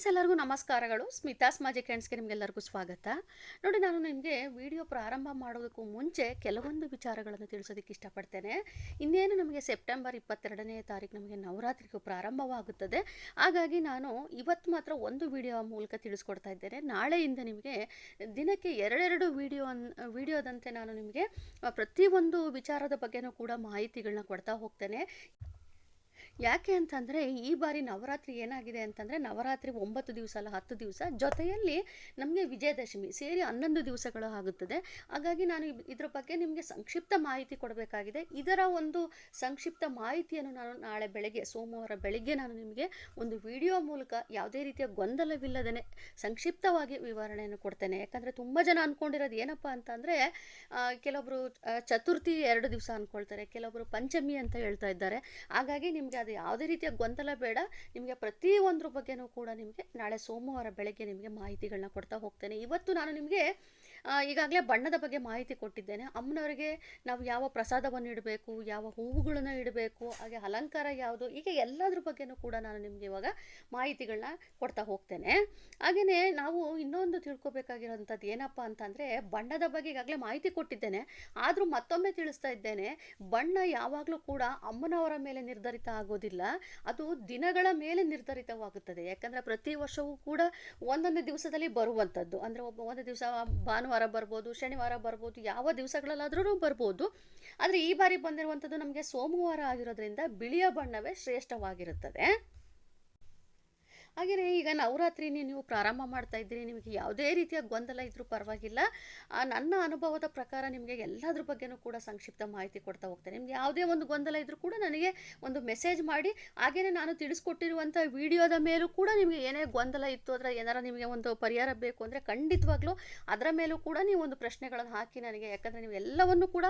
Friends, ಎಲ್ಲರಿಗೂ ನಮಸ್ಕಾರಗಳು. ಸ್ಮಿತಾಸ್ ಮಾಜಿ ಫ್ರೆಂಡ್ಸ್ಗೆ ನಿಮಗೆಲ್ಲರಿಗೂ ಸ್ವಾಗತ. ನೋಡಿ, ನಾನು ನಿಮಗೆ ವಿಡಿಯೋ ಪ್ರಾರಂಭ ಮಾಡೋದಕ್ಕೂ ಮುಂಚೆ ಕೆಲವೊಂದು ವಿಚಾರಗಳನ್ನು ತಿಳಿಸೋದಕ್ಕೆ ಇಷ್ಟಪಡ್ತೇನೆ. ಇನ್ನೇನು ನಮಗೆ ಸೆಪ್ಟೆಂಬರ್ ಇಪ್ಪತ್ತೆರಡನೇ ತಾರೀಕು ನಮಗೆ ನವರಾತ್ರಿಗೂ ಪ್ರಾರಂಭವಾಗುತ್ತದೆ. ಹಾಗಾಗಿ ನಾನು ಇವತ್ತು ಮಾತ್ರ ಒಂದು ವಿಡಿಯೋ ಮೂಲಕ ತಿಳಿಸ್ಕೊಡ್ತಾ ಇದ್ದೇನೆ. ನಾಳೆಯಿಂದ ನಿಮಗೆ ದಿನಕ್ಕೆ ಎರಡೆರಡು ವಿಡಿಯೋ ವಿಡಿಯೋದಂತೆ ನಾನು ನಿಮಗೆ ಪ್ರತಿಯೊಂದು ವಿಚಾರದ ಬಗ್ಗೆನೂ ಕೂಡ ಮಾಹಿತಿಗಳನ್ನ ಕೊಡ್ತಾ ಹೋಗ್ತೇನೆ. ಯಾಕೆ ಅಂತಂದರೆ ಈ ಬಾರಿ ನವರಾತ್ರಿ ಏನಾಗಿದೆ ಅಂತಂದರೆ ನವರಾತ್ರಿ ಒಂಬತ್ತು ದಿವಸ ಅಲ್ಲ, ಹತ್ತು ದಿವಸ ಜೊತೆಯಲ್ಲಿ ನಮಗೆ ವಿಜಯದಶಮಿ ಸೇರಿ ಹನ್ನೊಂದು ದಿವಸಗಳು ಆಗುತ್ತದೆ. ಹಾಗಾಗಿ ನಾನು ಇದರ ಬಗ್ಗೆ ನಿಮಗೆ ಸಂಕ್ಷಿಪ್ತ ಮಾಹಿತಿ ಕೊಡಬೇಕಾಗಿದೆ. ಇದರ ಒಂದು ಸಂಕ್ಷಿಪ್ತ ಮಾಹಿತಿಯನ್ನು ನಾನು ನಾಳೆ ಬೆಳಗ್ಗೆ, ಸೋಮವಾರ ಬೆಳಗ್ಗೆ ನಾನು ನಿಮಗೆ ಒಂದು ವಿಡಿಯೋ ಮೂಲಕ ಯಾವುದೇ ರೀತಿಯ ಗೊಂದಲವಿಲ್ಲದೇ ಸಂಕ್ಷಿಪ್ತವಾಗಿ ವಿವರಣೆಯನ್ನು ಕೊಡ್ತೇನೆ. ಯಾಕಂದರೆ ತುಂಬ ಜನ ಅಂದ್ಕೊಂಡಿರೋದು ಏನಪ್ಪ ಅಂತಂದರೆ ಕೆಲವೊಬ್ಬರು ಚತುರ್ಥಿ ಎರಡು ದಿವಸ ಅಂದ್ಕೊಳ್ತಾರೆ ಕೆಲವೊಬ್ಬರು ಪಂಚಮಿ ಅಂತ ಹೇಳ್ತಾ ಇದ್ದಾರೆ. ಹಾಗಾಗಿ ನಿಮಗೆ ಅದು ಯಾವುದೇ ರೀತಿಯ ಗೊಂದಲ ಬೇಡ. ನಿಮಗೆ ಪ್ರತಿಯೊಂದ್ರ ಬಗ್ಗೆನೂ ಕೂಡ ನಿಮಗೆ ನಾಳೆ ಸೋಮವಾರ ಬೆಳಗ್ಗೆ ನಿಮಗೆ ಮಾಹಿತಿಗಳನ್ನ ಕೊಡ್ತಾ ಹೋಗ್ತೇನೆ. ಇವತ್ತು ನಾನು ನಿಮಗೆ ಈಗಾಗಲೇ ಬಣ್ಣದ ಬಗ್ಗೆ ಮಾಹಿತಿ ಕೊಟ್ಟಿದ್ದೇನೆ. ಅಮ್ಮನವರಿಗೆ ನಾವು ಯಾವ ಪ್ರಸಾದವನ್ನು ಇಡಬೇಕು, ಯಾವ ಹೂವುಗಳನ್ನು ಇಡಬೇಕು, ಹಾಗೆ ಅಲಂಕಾರ ಯಾವುದು, ಹೀಗೆ ಎಲ್ಲದ್ರ ಬಗ್ಗೆನೂ ಕೂಡ ನಾನು ನಿಮಗೆ ಇವಾಗ ಮಾಹಿತಿಗಳನ್ನ ಕೊಡ್ತಾ ಹೋಗ್ತೇನೆ. ಹಾಗೆಯೇ ನಾವು ಇನ್ನೊಂದು ತಿಳ್ಕೊಬೇಕಾಗಿರೋಂಥದ್ದು ಏನಪ್ಪ ಅಂತಂದರೆ, ಬಣ್ಣದ ಬಗ್ಗೆ ಈಗಾಗಲೇ ಮಾಹಿತಿ ಕೊಟ್ಟಿದ್ದೇನೆ. ಆದರೂ ಮತ್ತೊಮ್ಮೆ ತಿಳಿಸ್ತಾ ಇದ್ದೇನೆ, ಬಣ್ಣ ಯಾವಾಗಲೂ ಕೂಡ ಅಮ್ಮನವರ ಮೇಲೆ ನಿರ್ಧರಿತ ಆಗೋದಿಲ್ಲ. ಅದು ದಿನಗಳ ಮೇಲೆ ನಿರ್ಧರಿತವಾಗುತ್ತದೆ. ಯಾಕಂದರೆ ಪ್ರತಿ ವರ್ಷವೂ ಕೂಡ ಒಂದೊಂದು ದಿವಸದಲ್ಲಿ ಬರುವಂಥದ್ದು. ಅಂದರೆ ಒಬ್ಬ, ಒಂದು ದಿವಸ ಭಾನುವಾರ ಬರ್ಬೋದು, ಶನಿವಾರ ಬರ್ಬೋದು, ಯಾವ ದಿವಸಗಳಲ್ಲಾದ್ರೂ ಬರ್ಬೋದು. ಆದರೆ ಈ ಬಾರಿ ಬಂದಿರುವಂಥದ್ದು ನಮಗೆ ಸೋಮವಾರ ಆಗಿರೋದ್ರಿಂದ ಬಿಳಿಯ ಬಣ್ಣವೇ ಶ್ರೇಷ್ಠವಾಗಿರುತ್ತದೆ. ಹಾಗೆಯೇ ಈಗ ನವರಾತ್ರಿನೇ ನೀವು ಪ್ರಾರಂಭ ಮಾಡ್ತಾ ಇದ್ದೀರಿ, ನಿಮಗೆ ಯಾವುದೇ ರೀತಿಯ ಗೊಂದಲ ಇದ್ದರೂ ಪರವಾಗಿಲ್ಲ. ನನ್ನ ಅನುಭವದ ಪ್ರಕಾರ ನಿಮಗೆ ಎಲ್ಲದ್ರ ಬಗ್ಗೆನೂ ಕೂಡ ಸಂಕ್ಷಿಪ್ತ ಮಾಹಿತಿ ಕೊಡ್ತಾ ಹೋಗ್ತೇನೆ. ನಿಮಗೆ ಯಾವುದೇ ಒಂದು ಗೊಂದಲ ಇದ್ದರೂ ಕೂಡ ನನಗೆ ಒಂದು ಮೆಸೇಜ್ ಮಾಡಿ ಹಾಗೆಯೇ ನಾನು ತಿಳಿಸ್ಕೊಟ್ಟಿರುವಂಥ ವಿಡಿಯೋದ ಮೇಲೂ ಕೂಡ ನಿಮಗೆ ಏನೇ ಗೊಂದಲ ಇತ್ತು ಅದರ ಏನಾರ ನಿಮಗೆ ಒಂದು ಪರಿಹಾರ ಬೇಕು ಅಂದರೆ ಖಂಡಿತವಾಗ್ಲೂ ಅದರ ಮೇಲೂ ಕೂಡ ನೀವು ಒಂದು ಪ್ರಶ್ನೆಗಳನ್ನು ಹಾಕಿ ನನಗೆ, ಯಾಕಂದರೆ ನೀವು ಎಲ್ಲವನ್ನು ಕೂಡ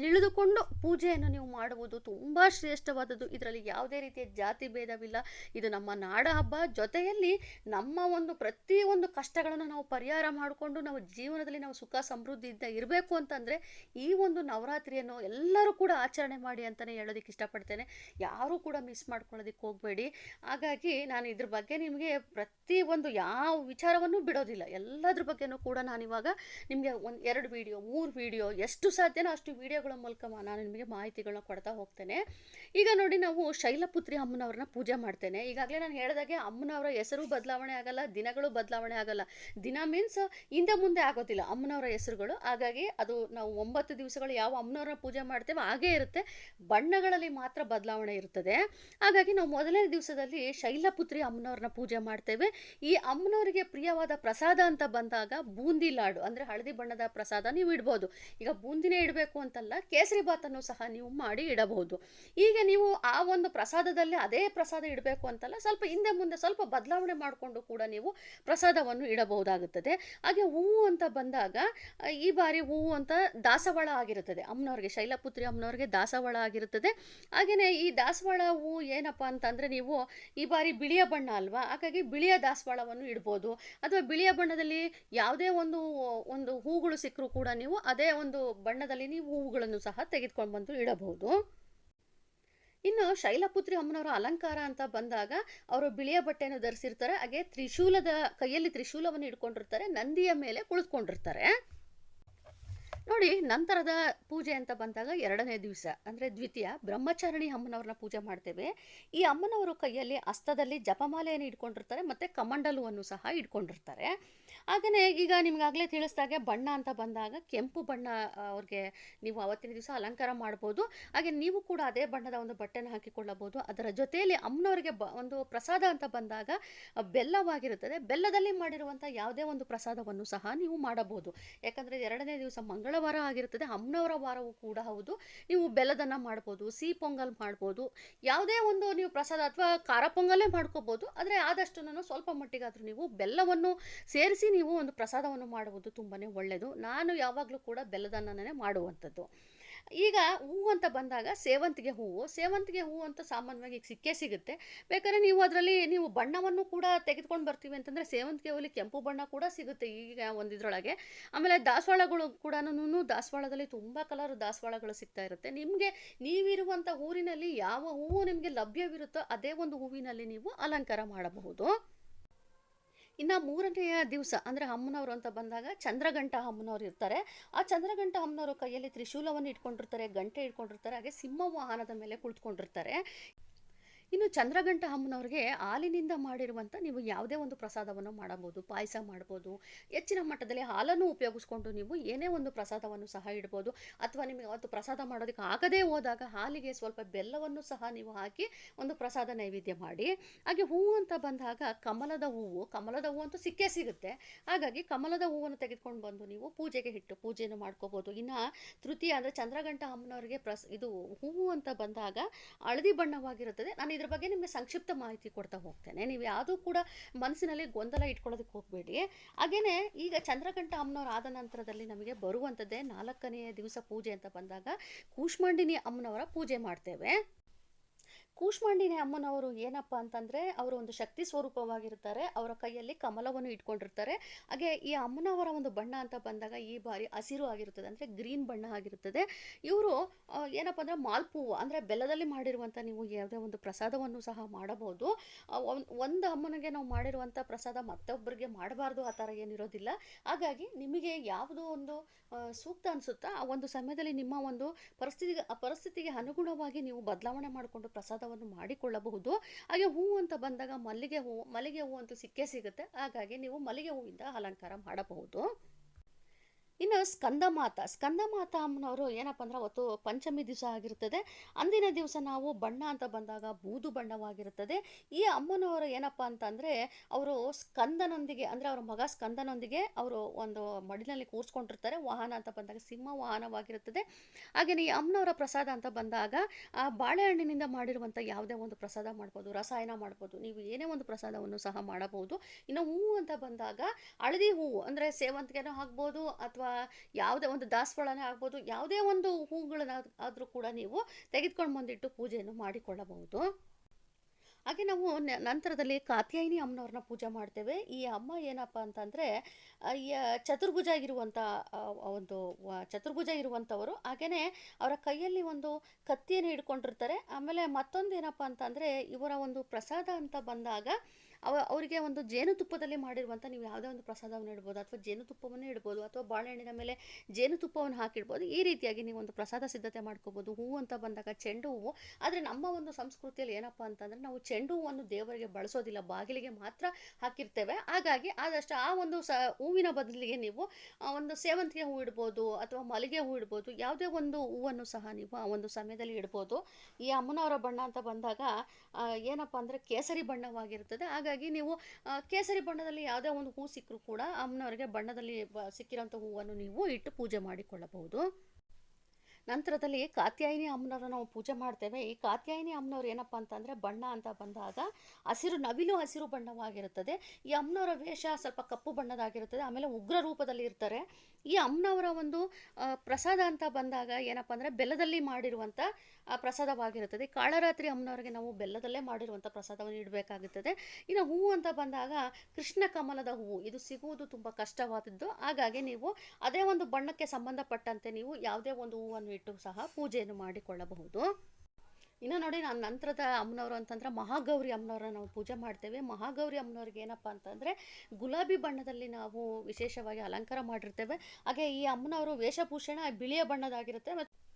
ತಿಳಿದುಕೊಂಡು ಪೂಜೆಯನ್ನು ನೀವು ಮಾಡುವುದು ತುಂಬ ಶ್ರೇಷ್ಠವಾದದ್ದು. ಇದರಲ್ಲಿ ಯಾವುದೇ ರೀತಿಯ ಜಾತಿ ಭೇದವಿಲ್ಲ. ಇದು ನಮ್ಮ ನಾಡ ಹಬ್ಬ ಜೊತೆಯಲ್ಲಿ ನಮ್ಮ ಒಂದು ಪ್ರತಿಯೊಂದು ಕಷ್ಟಗಳನ್ನು ನಾವು ಪರಿಹಾರ ಮಾಡಿಕೊಂಡು ನಾವು ಜೀವನದಲ್ಲಿ ನಾವು ಸುಖ ಸಮೃದ್ಧಿಯಿಂದ ಇರಬೇಕು ಅಂತಂದರೆ ಈ ಒಂದು ನವರಾತ್ರಿಯನ್ನು ಎಲ್ಲರೂ ಕೂಡ ಆಚರಣೆ ಮಾಡಿ ಅಂತಲೇ ಹೇಳೋದಕ್ಕೆ ಇಷ್ಟಪಡ್ತೇನೆ. ಯಾರೂ ಕೂಡ ಮಿಸ್ ಮಾಡ್ಕೊಳ್ಳೋದಕ್ಕೆ ಹೋಗಬೇಡಿ. ಹಾಗಾಗಿ ನಾನು ಇದ್ರ ಬಗ್ಗೆ ನಿಮಗೆ ಪ್ರತಿ ಒಂದು ಯಾವ ವಿಚಾರವನ್ನು ಬಿಡೋದಿಲ್ಲ. ಎಲ್ಲದ್ರ ಬಗ್ಗೆನೂ ಕೂಡ ನಾನು ಇವಾಗ ನಿಮಗೆ ಒಂದು ಎರಡು ವಿಡಿಯೋ ಮೂರು ವಿಡಿಯೋ ಎಷ್ಟು ಸಾಧ್ಯನೋ ಅಷ್ಟು ವಿಡಿಯೋಗಳ ಮೂಲಕ ನಾನು ನಿಮಗೆ ಮಾಹಿತಿಗಳನ್ನ ಕೊಡ್ತಾ ಹೋಗ್ತೇನೆ. ಈಗ ನೋಡಿ ನಾವು ಶೈಲಪುತ್ರಿ ಅಮ್ಮನವ್ರನ್ನ ಪೂಜೆ ಮಾಡ್ತೇನೆ. ಈಗಾಗಲೇ ನಾನು ಹೇಳಿದಾಗೆ ಅಮ್ಮನವರ ಹೆಸರು ಬದಲಾವಣೆ ಆಗಲ್ಲ, ದಿನಗಳು ಬದಲಾವಣೆ ಆಗಲ್ಲ. ದಿನ ಮೀನ್ಸ್ ಹಿಂದೆ ಮುಂದೆ ಆಗೋದಿಲ್ಲ ಅಮ್ಮನವರ ಹೆಸರುಗಳು. ಹಾಗಾಗಿ ಅದು ನಾವು ಒಂಬತ್ತು ದಿವಸಗಳು ಯಾವ ಅಮ್ಮನವರ ಪೂಜೆ ಮಾಡ್ತೇವೆ ಹಾಗೇ ಇರುತ್ತೆ. ಬಣ್ಣಗಳಲ್ಲಿ ಮಾತ್ರ ಬದಲಾವಣೆ ಇರುತ್ತದೆ ಹಾಗಾಗಿ ನಾವು ಮೊದಲನೇ ದಿವಸದಲ್ಲಿ ಶೈಲಪುತ್ರಿ ಅಮ್ಮನವ್ರನ್ನ ಪೂಜೆ ಮಾಡ್ತೇವೆ. ಈ ಅಮ್ಮನವರಿಗೆ ಪ್ರಿಯವಾದ ಪ್ರಸಾದ ಅಂತ ಬಂದಾಗ ಬೂಂದಿ ಲಾಡು, ಅಂದರೆ ಹಳದಿ ಬಣ್ಣದ ಪ್ರಸಾದ ನೀವು ಇಡ್ಬೋದು. ಈಗ ಬೂಂದಿನೇ ಇಡಬೇಕು ಅಂತಲ್ಲ, ಕೇಸರಿ ಬಾತನ್ನು ಸಹ ನೀವು ಮಾಡಿ ಇಡಬಹುದು. ಈಗ ನೀವು ಆ ಒಂದು ಪ್ರಸಾದದಲ್ಲಿ ಅದೇ ಪ್ರಸಾದ ಇಡಬೇಕು ಅಂತಲ್ಲ, ಸ್ವಲ್ಪ ಹಿಂದೆ ಮುಂದೆ ಸ್ವಲ್ಪ ಬದಲಾವಣೆ ಮಾಡಿಕೊಂಡು ಕೂಡ ನೀವು ಪ್ರಸಾದವನ್ನು ಇಡಬಹುದಾಗುತ್ತದೆ. ಹಾಗೆ ಹೂವು ಅಂತ ಬಂದಾಗ ಈ ಬಾರಿ ಹೂವು ಅಂತ ದಾಸವಾಳ ಆಗಿರುತ್ತದೆ. ಅಮ್ಮನವ್ರಿಗೆ, ಶೈಲಪುತ್ರಿ ಅಮ್ಮನವ್ರಿಗೆ ದಾಸವಾಳ ಆಗಿರುತ್ತದೆ. ಹಾಗೆಯೇ ಈ ದಾಸವಾಳ ಹೂವು ಏನಪ್ಪ ಅಂತಂದರೆ ನೀವು ಈ ಬಾರಿ ಬಿಳಿಯ ಬಣ್ಣ ಅಲ್ವಾ? ಹಾಗಾಗಿ ಬಿಳಿಯ ದಾಸವಾಳವನ್ನು ಇಡ್ಬೋದು. ಅಥವಾ ಬಿಳಿಯ ಬಣ್ಣದಲ್ಲಿ ಯಾವುದೇ ಒಂದು ಒಂದು ಹೂಗಳು ಸಿಕ್ಕರೂ ಕೂಡ ನೀವು ಅದೇ ಒಂದು ಬಣ್ಣದಲ್ಲಿ ನೀವು ಹೂವುಗಳನ್ನು ಸಹ ತೆಗೆದುಕೊಂಡು ಬಂದು ಇಡಬಹುದು. ಇನ್ನು ಶೈಲಪುತ್ರಿ ಅಮ್ಮನವರ ಅಲಂಕಾರ ಅಂತ ಬಂದಾಗ ಅವರು ಬಿಳಿಯ ಬಟ್ಟೆಯನ್ನು ಧರಿಸಿರ್ತಾರೆ, ಹಾಗೆ ತ್ರಿಶೂಲದ ಕೈಯಲ್ಲಿ ತ್ರಿಶೂಲವನ್ನು ಇಟ್ಕೊಂಡಿರ್ತಾರೆ ನಂದಿಯ ಮೇಲೆ ಕುಳಿತುಕೊಂಡಿರ್ತಾರೆ. ನೋಡಿ, ನಂತರದ ಪೂಜೆ ಅಂತ ಬಂದಾಗ ಎರಡನೇ ದಿವಸ, ಅಂದರೆ ದ್ವಿತೀಯ ಬ್ರಹ್ಮಚಾರಿಣಿ ಅಮ್ಮನವ್ರನ್ನ ಪೂಜೆ ಮಾಡ್ತೇವೆ. ಈ ಅಮ್ಮನವರು ಕೈಯಲ್ಲಿ ಹಸ್ತದಲ್ಲಿ ಜಪಮಾಲೆಯನ್ನು ಇಟ್ಕೊಂಡಿರ್ತಾರೆ, ಮತ್ತು ಕಮಂಡಲುವನ್ನು ಸಹ ಇಟ್ಕೊಂಡಿರ್ತಾರೆ. ಹಾಗೆಯೇ ಈಗ ನಿಮಗಾಗಲೇ ತಿಳಿಸ್ದಾಗೆ ಬಣ್ಣ ಅಂತ ಬಂದಾಗ ಕೆಂಪು ಬಣ್ಣ ಅವ್ರಿಗೆ ನೀವು ಅವತ್ತಿನ ದಿವಸ ಅಲಂಕಾರ ಮಾಡ್ಬೋದು. ಹಾಗೆ ನೀವು ಕೂಡ ಅದೇ ಬಣ್ಣದ ಒಂದು ಬಟ್ಟೆನ ಹಾಕಿಕೊಳ್ಳಬಹುದು. ಅದರ ಜೊತೆಯಲ್ಲಿ ಅಮ್ಮನವರಿಗೆ ಬ, ಒಂದು ಪ್ರಸಾದ ಅಂತ ಬಂದಾಗ ಬೆಲ್ಲವಾಗಿರುತ್ತದೆ. ಬೆಲ್ಲದಲ್ಲಿ ಮಾಡಿರುವಂಥ ಯಾವುದೇ ಒಂದು ಪ್ರಸಾದವನ್ನು ಸಹ ನೀವು ಮಾಡಬಹುದು. ಯಾಕಂದರೆ ಎರಡನೇ ದಿವಸ ಮಂಗಳವಾರ ಆಗಿರುತ್ತದೆ ಅಮ್ಮನವರ ವಾರವೂ ಕೂಡ ಹೌದು. ನೀವು ಬೆಲ್ಲದನ್ನ ಮಾಡ್ಬೋದು, ಸಿಹಿ ಪೊಂಗಲ್ ಮಾಡ್ಬೋದು, ಯಾವುದೇ ಒಂದು ನೀವು ಪ್ರಸಾದ ಅಥವಾ ಖಾರ ಪೊಂಗಲೇ ಮಾಡ್ಕೋಬೋದು, ಆದರೆ ಆದಷ್ಟು ನಾನು ಸ್ವಲ್ಪ ಮಟ್ಟಿಗಾದರೂ ನೀವು ಬೆಲ್ಲವನ್ನು ಸೇರಿಸಿ ನೀವು ಒಂದು ಪ್ರಸಾದವನ್ನು ಮಾಡುವುದು ತುಂಬಾ ಒಳ್ಳೆಯದು ನಾನು ಯಾವಾಗಲೂ ಕೂಡ ಬೆಲ್ಲದನ್ನೇ ಮಾಡುವಂಥದ್ದು. ಈಗ ಹೂವು ಅಂತ ಬಂದಾಗ ಸೇವಂತಿಗೆ ಹೂವು ಸೇವಂತಿಗೆ ಹೂವು ಅಂತ ಸಾಮಾನ್ಯವಾಗಿ ಈಗ ಸಿಕ್ಕೇ ಸಿಗುತ್ತೆ. ಬೇಕಾದ್ರೆ ನೀವು ಅದರಲ್ಲಿ ನೀವು ಬಣ್ಣವನ್ನು ಕೂಡ ತೆಗೆದುಕೊಂಡು ಬರ್ತೀವಿ ಅಂತಂದರೆ ಸೇವಂತಿಗೆ ಹೂವಲ್ಲಿ ಕೆಂಪು ಬಣ್ಣ ಕೂಡ ಸಿಗುತ್ತೆ ಈಗ ಒಂದಿದ್ರೊಳಗೆ. ಆಮೇಲೆ ದಾಸವಾಳಗಳು ಕೂಡ ದಾಸವಾಳದಲ್ಲಿ ತುಂಬ ಕಲರ್ ದಾಸವಾಳಗಳು ಸಿಗ್ತಾ ಇರುತ್ತೆ. ನಿಮಗೆ ನೀವಿರುವಂಥ ಊರಿನಲ್ಲಿ ಯಾವ ಹೂವು ನಿಮಗೆ ಲಭ್ಯವಿರುತ್ತೋ ಅದೇ ಒಂದು ಹೂವಿನಲ್ಲಿ ನೀವು ಅಲಂಕಾರ ಮಾಡಬಹುದು. ಇನ್ನು ಮೂರನೆಯ ದಿವಸ ಅಂದರೆ ಅಮ್ಮನವರು ಅಂತ ಬಂದಾಗ ಚಂದ್ರಗಂಟ ಅಮ್ಮನವರು ಇರ್ತಾರೆ. ಆ ಚಂದ್ರಗಂಟ ಅಮ್ಮನವರು ಕೈಯಲ್ಲಿ ತ್ರಿಶೂಲವನ್ನು ಇಟ್ಕೊಂಡಿರ್ತಾರೆ, ಗಂಟೆ ಇಟ್ಕೊಂಡಿರ್ತಾರೆ, ಹಾಗೆ ಸಿಂಹ ವಾಹನದ ಮೇಲೆ ಕುಳಿತುಕೊಂಡಿರ್ತಾರೆ. ಇನ್ನು ಚಂದ್ರಗಂಟ ಅಮ್ಮನವ್ರಿಗೆ ಹಾಲಿನಿಂದ ಮಾಡಿರುವಂಥ ನೀವು ಯಾವುದೇ ಒಂದು ಪ್ರಸಾದವನ್ನು ಮಾಡಬಹುದು, ಪಾಯಸ ಮಾಡ್ಬೋದು ಹೆಚ್ಚಿನ ಮಟ್ಟದಲ್ಲಿ ಹಾಲನ್ನು ಉಪಯೋಗಿಸ್ಕೊಂಡು ನೀವು ಏನೇ ಒಂದು ಪ್ರಸಾದವನ್ನು ಸಹ ಇಡ್ಬೋದು. ಅಥವಾ ನಿಮಗೆ ಅವತ್ತು ಪ್ರಸಾದ ಮಾಡೋದಕ್ಕೆ ಆಗದೇ ಹೋದಾಗ ಹಾಲಿಗೆ ಸ್ವಲ್ಪ ಬೆಲ್ಲವನ್ನು ಸಹ ನೀವು ಹಾಕಿ ಒಂದು ಪ್ರಸಾದ ನೈವೇದ್ಯ ಮಾಡಿ. ಹಾಗೆ ಹೂವು ಅಂತ ಬಂದಾಗ ಕಮಲದ ಹೂವು ಕಮಲದ ಹೂವು ಅಂತೂ ಸಿಕ್ಕೇ ಸಿಗುತ್ತೆ. ಹಾಗಾಗಿ ಕಮಲದ ಹೂವನ್ನು ತೆಗೆದುಕೊಂಡು ಬಂದು ನೀವು ಪೂಜೆಗೆ ಇಟ್ಟು ಪೂಜೆಯನ್ನು ಮಾಡ್ಕೋಬೋದು. ಇನ್ನು ತೃತೀಯ ಅಂದರೆ ಚಂದ್ರಗಂಟ ಅಮ್ಮನವರಿಗೆ ಪ್ರಸ್, ಇದು ಹೂವು ಅಂತ ಬಂದಾಗ ಹಳದಿ ಬಣ್ಣವಾಗಿರುತ್ತದೆ. ನಾನು ಬಗ್ಗೆ ನಿಮಗೆ ಸಂಕ್ಷಿಪ್ತ ಮಾಹಿತಿ ಕೊಡ್ತಾ ಹೋಗ್ತೇನೆ. ನೀವು ಯಾವುದೂ ಕೂಡ ಮನಸ್ಸಿನಲ್ಲಿ ಗೊಂದಲ ಇಟ್ಕೊಳ್ಳೋದಕ್ಕೆ ಹೋಗಬೇಡಿ. ಹಾಗೆಯೇ ಈಗ ಚಂದ್ರಗಂಟ ಅಮ್ಮನವ್ರು ಆದ ನಂತರದಲ್ಲಿ ನಮಗೆ ಬರುವಂಥದ್ದೇ ನಾಲ್ಕನೆಯ ದಿವಸ ಪೂಜೆ ಅಂತ ಬಂದಾಗ ಕೂಷ್ಮಾಂಡಿನಿ ಅಮ್ಮನವರ ಪೂಜೆ ಮಾಡ್ತೇವೆ. ಕೂಷ್ಮಾಂಡಿನಿ ಅಮ್ಮನವರು ಏನಪ್ಪ ಅಂತಂದರೆ, ಅವರು ಒಂದು ಶಕ್ತಿ ಸ್ವರೂಪವಾಗಿರ್ತಾರೆ. ಅವರ ಕೈಯಲ್ಲಿ ಕಮಲವನ್ನು ಇಟ್ಕೊಂಡಿರ್ತಾರೆ. ಹಾಗೆ ಈ ಅಮ್ಮನವರ ಒಂದು ಬಣ್ಣ ಅಂತ ಬಂದಾಗ ಈ ಬಾರಿ ಹಸಿರು ಆಗಿರುತ್ತದೆ. ಅಂದರೆ ಗ್ರೀನ್ ಬಣ್ಣ ಆಗಿರುತ್ತದೆ. ಇವರು ಏನಪ್ಪ ಅಂದರೆ ಮಾಲ್ಪೂವು, ಅಂದರೆ ಬೆಲ್ಲದಲ್ಲಿ ಮಾಡಿರುವಂಥ ನೀವು ಯಾವುದೇ ಒಂದು ಪ್ರಸಾದವನ್ನು ಸಹ ಮಾಡಬಹುದು. ಒಂದು ಅಮ್ಮನಿಗೆ ನಾವು ಮಾಡಿರುವಂಥ ಪ್ರಸಾದ ಮತ್ತೊಬ್ಬರಿಗೆ ಮಾಡಬಾರ್ದು, ಆ ಥರ ಏನಿರೋದಿಲ್ಲ. ಹಾಗಾಗಿ ನಿಮಗೆ ಯಾವುದು ಒಂದು ಸೂಕ್ತ ಅನಿಸುತ್ತಾ? ಆ ಒಂದು ಸಮಯದಲ್ಲಿ ನಿಮ್ಮ ಒಂದು ಪರಿಸ್ಥಿತಿಗೆ ಪರಿಸ್ಥಿತಿಗೆ ಅನುಗುಣವಾಗಿ ನೀವು ಬದಲಾವಣೆ ಮಾಡಿಕೊಂಡು ಪ್ರಸಾದವನ್ನು ಮಾಡಿಕೊಳ್ಳಬಹುದು. ಹಾಗೆ ಹೂವು ಅಂತ ಬಂದಾಗ ಮಲ್ಲಿಗೆ ಹೂವು ಮಲ್ಲಿಗೆ ಹೂವು ಅಂತೂ ಸಿಕ್ಕೇ ಸಿಗುತ್ತೆ. ಹಾಗಾಗಿ ನೀವು ಮಲ್ಲಿಗೆ ಹೂವಿಂದ ಅಲಂಕಾರ ಮಾಡಬಹುದು. ಇನ್ನು ಸ್ಕಂದಮಾತ ಸ್ಕಂದಮಾತ ಅಮ್ಮನವರು ಏನಪ್ಪ ಅಂದ್ರೆ ಅವತ್ತು ಪಂಚಮಿ ದಿವಸ ಆಗಿರುತ್ತದೆ ಅಂದಿನ ದಿವಸ ನಾವು ಬಣ್ಣ ಅಂತ ಬಂದಾಗ ಬೂದು ಬಣ್ಣವಾಗಿರುತ್ತದೆ. ಈ ಅಮ್ಮನವರು ಏನಪ್ಪ ಅಂತಂದರೆ ಅವರು ಸ್ಕಂದನೊಂದಿಗೆ ಅಂದರೆ ಅವರ ಮಗ ಸ್ಕಂದನೊಂದಿಗೆ ಅವರು ಒಂದು ಮಡಿಲಲ್ಲಿ ಕೂರಿಸ್ಕೊಂಡಿರ್ತಾರೆ. ವಾಹನ ಅಂತ ಬಂದಾಗ ಸಿಂಹ ವಾಹನವಾಗಿರುತ್ತದೆ. ಹಾಗೆಯೇ ಈ ಅಮ್ಮನವರ ಪ್ರಸಾದ ಅಂತ ಬಂದಾಗ ಆ ಬಾಳೆಹಣ್ಣಿನಿಂದ ಮಾಡಿರುವಂಥ ಯಾವುದೇ ಒಂದು ಪ್ರಸಾದ ಮಾಡ್ಬೋದು, ರಸಾಯನ ಮಾಡ್ಬೋದು, ನೀವು ಏನೇ ಒಂದು ಪ್ರಸಾದವನ್ನು ಸಹ ಮಾಡಬಹುದು. ಇನ್ನು ಹೂವು ಅಂತ ಬಂದಾಗ ಹಳದಿ ಹೂವು ಅಂದರೆ ಸೇವಂತಿಗೆನೂ ಹಾಕ್ಬೋದು ಅಥವಾ ಯಾವುದೇ ಒಂದು ದಾಸವಾಳನೇ ಆಗ್ಬೋದು, ಯಾವುದೇ ಒಂದು ಹೂಗಳನ್ನ ಆದರೂ ಕೂಡ ನೀವು ತೆಗೆದುಕೊಂಡು ಬಂದಿಟ್ಟು ಪೂಜೆಯನ್ನು ಮಾಡಿಕೊಳ್ಳಬಹುದು. ಹಾಗೆ ನಾವು ನಂತರದಲ್ಲಿ ಕಾತ್ಯಾಯಿನಿ ಅಮ್ಮನವ್ರನ್ನ ಪೂಜೆ ಮಾಡ್ತೇವೆ. ಈ ಅಮ್ಮ ಏನಪ್ಪ ಅಂತಂದರೆ ಚತುರ್ಭುಜ ಇರುವಂಥ ಒಂದು ಚತುರ್ಭುಜ ಇರುವಂಥವರು ಹಾಗೆಯೇ ಅವರ ಕೈಯಲ್ಲಿ ಒಂದು ಕತ್ತಿಯನ್ನು ಹಿಡ್ಕೊಂಡಿರ್ತಾರೆ. ಆಮೇಲೆ ಮತ್ತೊಂದು ಏನಪ್ಪ ಅಂತಂದರೆ, ಇವರ ಒಂದು ಪ್ರಸಾದ ಅಂತ ಬಂದಾಗ ಅವ ಅವರಿಗೆ ಒಂದು ಜೇನುತುಪ್ಪದಲ್ಲಿ ಮಾಡಿರುವಂಥ ನೀವು ಯಾವುದೇ ಒಂದು ಪ್ರಸಾದವನ್ನು ಇಡ್ಬೋದು ಅಥವಾ ಜೇನುತುಪ್ಪವನ್ನು ಇಡ್ಬೋದು ಅಥವಾ ಬಾಳೆಹಣ್ಣಿನ ಮೇಲೆ ಜೇನುತುಪ್ಪವನ್ನು ಹಾಕಿಡ್ಬೋದು, ಈ ರೀತಿಯಾಗಿ ನೀವು ಒಂದು ಪ್ರಸಾದ ಸಿದ್ಧತೆ ಮಾಡ್ಕೋಬೋದು. ಹೂವು ಅಂತ ಬಂದಾಗ ಚೆಂಡು ಹೂವು. ಆದರೆ ನಮ್ಮ ಒಂದು ಸಂಸ್ಕೃತಿಯಲ್ಲಿ ಏನಪ್ಪ ಅಂತಂದರೆ ನಾವು ಚೆಂಡು ಹೂವನ್ನು ದೇವರಿಗೆ ಬಳಸೋದಿಲ್ಲ, ಬಾಗಿಲಿಗೆ ಮಾತ್ರ ಹಾಕಿರ್ತೇವೆ. ಹಾಗಾಗಿ ಆದಷ್ಟು ಆ ಒಂದು ಸ, ಹೂವಿನ ಬದಲಿಗೆ ನೀವು ಒಂದು ಸೇವಂತಿಗೆ ಹೂ ಇಡ್ಬೋದು ಅಥವಾ ಮಲ್ಲಿಗೆ ಹೂ ಇಡ್ಬೋದು, ಯಾವುದೇ ಒಂದು ಹೂವನ್ನು ಸಹ ನೀವು ಆ ಒಂದು ಸಮಯದಲ್ಲಿ ಇಡ್ಬೋದು. ಈ ಅಮ್ಮನವರ ಬಣ್ಣ ಅಂತ ಬಂದಾಗ ಏನಪ್ಪ ಅಂದರೆ ಕೇಸರಿ ಬಣ್ಣವಾಗಿರುತ್ತದೆ ಹಾಗಾಗಿ ನೀವು ಕೇಸರಿ ಬಣ್ಣದಲ್ಲಿ ಯಾವುದೇ ಒಂದು ಹೂ ಸಿಕ್ಕರೂ ಕೂಡ ಅಮ್ಮನವರಿಗೆ ಬಣ್ಣದಲ್ಲಿ ಸಿಕ್ಕಿರೋಂಥ ಹೂವನ್ನು ನೀವು ಇಟ್ಟು ಪೂಜೆ ಮಾಡಿಕೊಳ್ಳಬಹುದು. ನಂತರದಲ್ಲಿ ಕಾತ್ಯಾಯಿನಿ ಅಮ್ಮನವ್ರನ್ನ ನಾವು ಪೂಜೆ ಮಾಡ್ತೇವೆ. ಈ ಕಾತ್ಯಾಯಿನಿ ಅಮ್ಮನವ್ರು ಏನಪ್ಪ ಅಂತಂದರೆ ಬಣ್ಣ ಅಂತ ಬಂದಾಗ ಹಸಿರು, ನವಿಲು ಹಸಿರು ಬಣ್ಣವಾಗಿರುತ್ತದೆ. ಈ ಅಮ್ಮನವರ ವೇಷ ಸ್ವಲ್ಪ ಕಪ್ಪು ಬಣ್ಣದಾಗಿರುತ್ತದೆ. ಆಮೇಲೆ ಉಗ್ರ ರೂಪದಲ್ಲಿ ಇರ್ತಾರೆ. ಈ ಅಮ್ಮನವರ ಒಂದು ಪ್ರಸಾದ ಅಂತ ಬಂದಾಗ ಏನಪ್ಪ ಅಂದರೆ ಬೆಲ್ಲದಲ್ಲಿ ಮಾಡಿರುವಂಥ ಪ್ರಸಾದವಾಗಿರುತ್ತದೆ. ಕಾಳರಾತ್ರಿ ಅಮ್ಮನವರಿಗೆ ನಾವು ಬೆಲ್ಲದಲ್ಲೇ ಮಾಡಿರುವಂಥ ಪ್ರಸಾದವನ್ನು ಇಡಬೇಕಾಗುತ್ತದೆ. ಇನ್ನು ಹೂವು ಅಂತ ಬಂದಾಗ ಕೃಷ್ಣ ಕಮಲದ ಹೂವು ಇದು ಸಿಗುವುದು ತುಂಬ ಕಷ್ಟವಾದದ್ದು. ಹಾಗಾಗಿ ನೀವು ಅದೇ ಒಂದು ಬಣ್ಣಕ್ಕೆ ಸಂಬಂಧಪಟ್ಟಂತೆ ನೀವು ಯಾವುದೇ ಒಂದು ಹೂವನ್ನು ಇಟ್ಟು ಸಹ ಪೂಜೆಯನ್ನು ಮಾಡಿಕೊಳ್ಳಬಹುದು. ಇನ್ನು ನೋಡಿ ನಾನು ನಂತರದ ಅಮ್ಮನವರು ಅಂತಂದ್ರೆ ಮಹಾಗೌರಿ ಅಮ್ಮನವ್ರನ್ನ ನಾವು ಪೂಜೆ ಮಾಡ್ತೇವೆ. ಮಹಾಗೌರಿ ಅಮ್ಮನವ್ರಿಗೆ ಏನಪ್ಪ ಅಂತಂದರೆ ಗುಲಾಬಿ ಬಣ್ಣದಲ್ಲಿ ನಾವು ವಿಶೇಷವಾಗಿ ಅಲಂಕಾರ ಮಾಡಿರ್ತೇವೆ. ಹಾಗೆ ಈ ಅಮ್ಮನವರು ವೇಷಭೂಷಣ ಬಿಳಿಯ ಬಣ್ಣದಾಗಿರುತ್ತೆ. ಮತ್ತು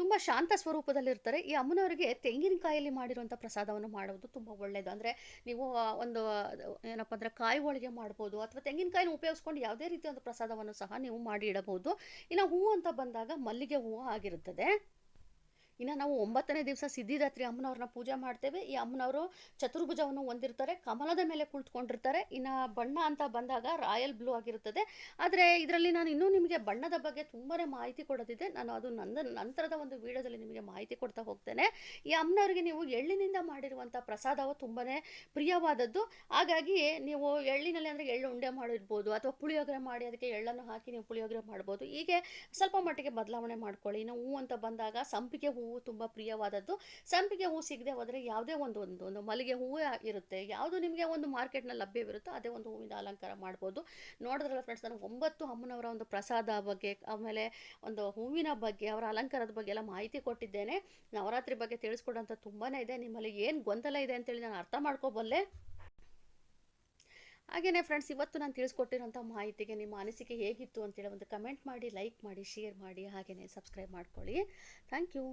ತುಂಬ ಶಾಂತ ಸ್ವರೂಪದಲ್ಲಿರ್ತಾರೆ. ಈ ಅಮ್ಮನವರಿಗೆ ತೆಂಗಿನಕಾಯಲ್ಲಿ ಮಾಡಿರುವಂಥ ಪ್ರಸಾದವನ್ನು ಮಾಡೋದು ತುಂಬ ಒಳ್ಳೆಯದು ಅಂದರೆ ನೀವು ಒಂದು, ಏನಪ್ಪ ಅಂದರೆ ಕಾಯಿ ಹೋಳಿಗೆ ಮಾಡ್ಬೋದು ಅಥವಾ ತೆಂಗಿನಕಾಯಿನ ಉಪಯೋಗಿಸ್ಕೊಂಡು ಯಾವುದೇ ರೀತಿಯ ಒಂದು ಪ್ರಸಾದವನ್ನು ಸಹ ನೀವು ಮಾಡಿ ಇಡಬಹುದು. ಇನ್ನು ಹೂವು ಅಂತ ಬಂದಾಗ ಮಲ್ಲಿಗೆ ಹೂವು ಆಗಿರುತ್ತದೆ. ಇನ್ನು ನಾವು ಒಂಬತ್ತನೇ ದಿವಸ ಸಿದ್ಧಿದಾತ್ರಿ ಅಮ್ಮನವ್ರನ್ನ ಪೂಜೆ ಮಾಡ್ತೇವೆ. ಈ ಅಮ್ಮನವರು ಚತುರ್ಭುಜವನ್ನು ಹೊಂದಿರ್ತಾರೆ, ಕಮಲದ ಮೇಲೆ ಕುಳಿತುಕೊಂಡಿರ್ತಾರೆ. ಇನ್ನು ಬಣ್ಣ ಅಂತ ಬಂದಾಗ ರಾಯಲ್ ಬ್ಲೂ ಆಗಿರುತ್ತದೆ. ಆದರೆ ಇದರಲ್ಲಿ ನಾನು ಇನ್ನೂ ನಿಮಗೆ ಬಣ್ಣದ ಬಗ್ಗೆ ತುಂಬಾ ಮಾಹಿತಿ ಕೊಡೋದಿದೆ ನಾನು ಅದು ನಂದ, ನಂತರದ ಒಂದು ವಿಡಿಯೋದಲ್ಲಿ ನಿಮಗೆ ಮಾಹಿತಿ ಕೊಡ್ತಾ ಹೋಗ್ತೇನೆ. ಈ ಅಮ್ಮನವ್ರಿಗೆ ನೀವು ಎಳ್ಳಿನಿಂದ ಮಾಡಿರುವಂಥ ಪ್ರಸಾದವು ತುಂಬಾ ಪ್ರಿಯವಾದದ್ದು. ಹಾಗಾಗಿ ನೀವು ಎಳ್ಳಿನಲ್ಲಿ ಅಂದರೆ ಎಳ್ಳು ಉಂಡೆ ಮಾಡಿರ್ಬೋದು ಅಥವಾ ಪುಳಿಯೋಗರೆ ಮಾಡಿ ಅದಕ್ಕೆ ಎಳ್ಳನ್ನು ಹಾಕಿ ನೀವು ಪುಳಿಯೋಗರೆ ಮಾಡ್ಬೋದು. ಹೀಗೆ ಸ್ವಲ್ಪ ಮಟ್ಟಿಗೆ ಬದಲಾವಣೆ ಮಾಡ್ಕೊಳ್ಳಿ. ಇನ್ನು ಹೂವು ಅಂತ ಬಂದಾಗ ಸಂಪಿಗೆ ಹೂವು ತುಂಬ ಪ್ರಿಯವಾದದ್ದು. ಸಂಪಿಗೆ ಹೂವು ಸಿಗದೆ ಹೋದರೆ ಯಾವುದೇ ಒಂದು ಒಂದು ಒಂದು ಮಲ್ಲಿಗೆ ಹೂವೇ ಇರುತ್ತೆ ಯಾವುದು ನಿಮಗೆ ಒಂದು ಮಾರ್ಕೆಟ್ನಲ್ಲಿ ಲಭ್ಯವಿರುತ್ತೋ ಅದೇ ಒಂದು ಹೂವಿಂದ ಅಲಂಕಾರ ಮಾಡ್ಬೋದು. ನೋಡಿದ್ರಲ್ಲ ಫ್ರೆಂಡ್ಸ್ ನನಗೆ ಒಂಬತ್ತು ಅಮ್ಮನವರ ಒಂದು ಪ್ರಸಾದ ಬಗ್ಗೆ, ಆಮೇಲೆ ಒಂದು ಹೂವಿನ ಬಗ್ಗೆ, ಅವರ ಅಲಂಕಾರದ ಬಗ್ಗೆ ಎಲ್ಲ ಮಾಹಿತಿ ಕೊಟ್ಟಿದ್ದೇನೆ. ನವರಾತ್ರಿ ಬಗ್ಗೆ ತಿಳಿಸ್ಕೊಡೋಂಥ ತುಂಬಾ ಇದೆ. ನಿಮ್ಮಲ್ಲಿ ಏನು ಗೊಂದಲ ಇದೆ ಅಂತೇಳಿ ನಾನು ಅರ್ಥ ಮಾಡ್ಕೋಬಲ್ಲೆ. ಹಾಗೆಯೇ ಫ್ರೆಂಡ್ಸ್ ಇವತ್ತು ನಾನು ತಿಳಿಸ್ಕೊಟ್ಟಿರೋಂಥ ಮಾಹಿತಿಗೆ ನಿಮ್ಮ ಅನಿಸಿಕೆ ಹೇಗಿತ್ತು ಅಂತೇಳಿ ಒಂದು ಕಮೆಂಟ್ ಮಾಡಿ ಲೈಕ್ ಮಾಡಿ ಶೇರ್ ಮಾಡಿ ಹಾಗೆಯೇ ಸಬ್ಸ್ಕ್ರೈಬ್ ಮಾಡ್ಕೊಳ್ಳಿ. Thank you